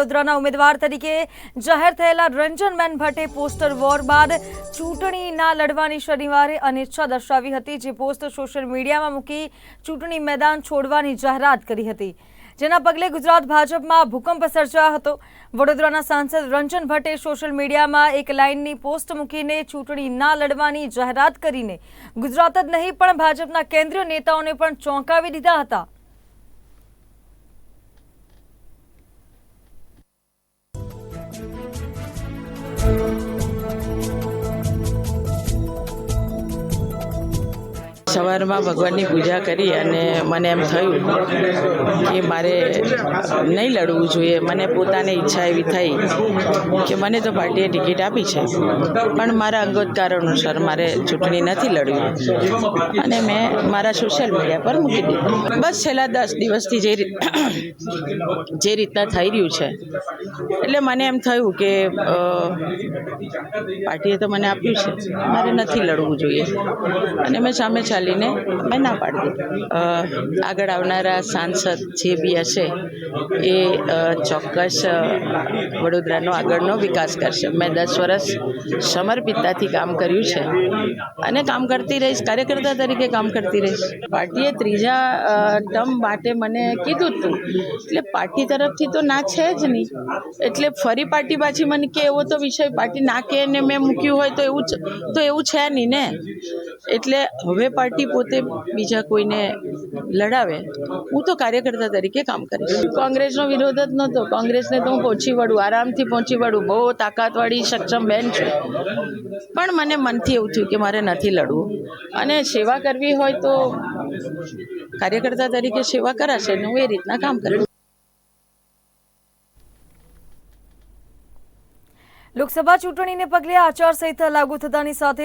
વડોદરાના ઉમેદવાર તરીકે જાહેર થયેલા રંજનબેન ભટ્ટે પોસ્ટર વોર બાદ ચૂંટણી ના લડવાની શનિવારે અનિચ્છા દર્શાવી હતી, જે પોસ્ટ સોશિયલ મીડિયામાં મૂકી ચૂંટણી મેદાન છોડવાની જાહેરાત કરી હતી. જેના પગલે ગુજરાત ભાજપમાં ભૂકંપ સર્જાયો હતો. વડોદરાના સાંસદ રંજન ભટ્ટે સોશિયલ મીડિયામાં એક લાઇનની પોસ્ટ મૂકીને ચૂંટણી ના લડવાની જાહેરાત કરીને ગુજરાત જ નહીં, પણ ભાજપના કેન્દ્રીય નેતાઓને પણ ચોંકાવી દીધા હતા. સવારમાં ભગવાનની પૂજા કરી અને મને એમ થયું કે મારે નહીં લડવું જોઈએ. મને પોતાની ઈચ્છા એવી થઈ કે મને તો પાર્ટીએ ટિકિટ આપી છે. પણ મારા અંગત કારણોસર મારે ચૂંટણી નથી લડવી. અને મેં મારા સોશિયલ મીડિયા પર મૂકી દીધું. બસ છેલ્લા દસ દિવસથી જે જે રીતના થઈ રહ્યું છે. એટલે મને એમ થયું કે પાર્ટીએ તો મને આપ્યું છે. મારે નથી લડવું જોઈએ. અને મેં સામે ચાલીને મેં ના પાડી. આગળ આવનારા સાંસદ જે બી હશે, એ ચોક્કસ વડોદરાનો આગળનો વિકાસ કરશે. મેં દસ વર્ષ સમર્પિતતાથી કામ કર્યું છે અને કામ કરતી રહીશ, કાર્યકર્તા તરીકે કામ કરતી રહીશ. પાર્ટીએ ત્રીજા ટર્મ માટે મને કીધું હતું એટલે પાર્ટી તરફથી તો ના છે જ નહીં. એટલે ફરી પાર્ટી પાછી મને કે એવો તો વિષય, પાર્ટી ના કે ને મેં મૂક્યું હોય તો એવું તો એવું છે નહીં ને? એટલે હવે પાર્ટી પોતે બીજા કોઈને લડાવે હું તો કાર્યકર્તા તરીકે કામ કરીશ. કોંગ્રેસનો વિરોધ જ નહોતો. કોંગ્રેસને તો હું પહોંચી વળું આરામથી પહોંચી વળું. બહુ તાકાતવાળી સક્ષમ બેન છે. પણ મને મનથી એવું થયું કે મારે નથી લડવું. અને સેવા કરવી હોય તો કાર્યકર્તા તરીકે સેવા કરાશે ને હું એ રીતના કામ કરીશ લોકસભા ચૂંટણીને પગલે આચારસંહિતા લાગુ થતાની સાથે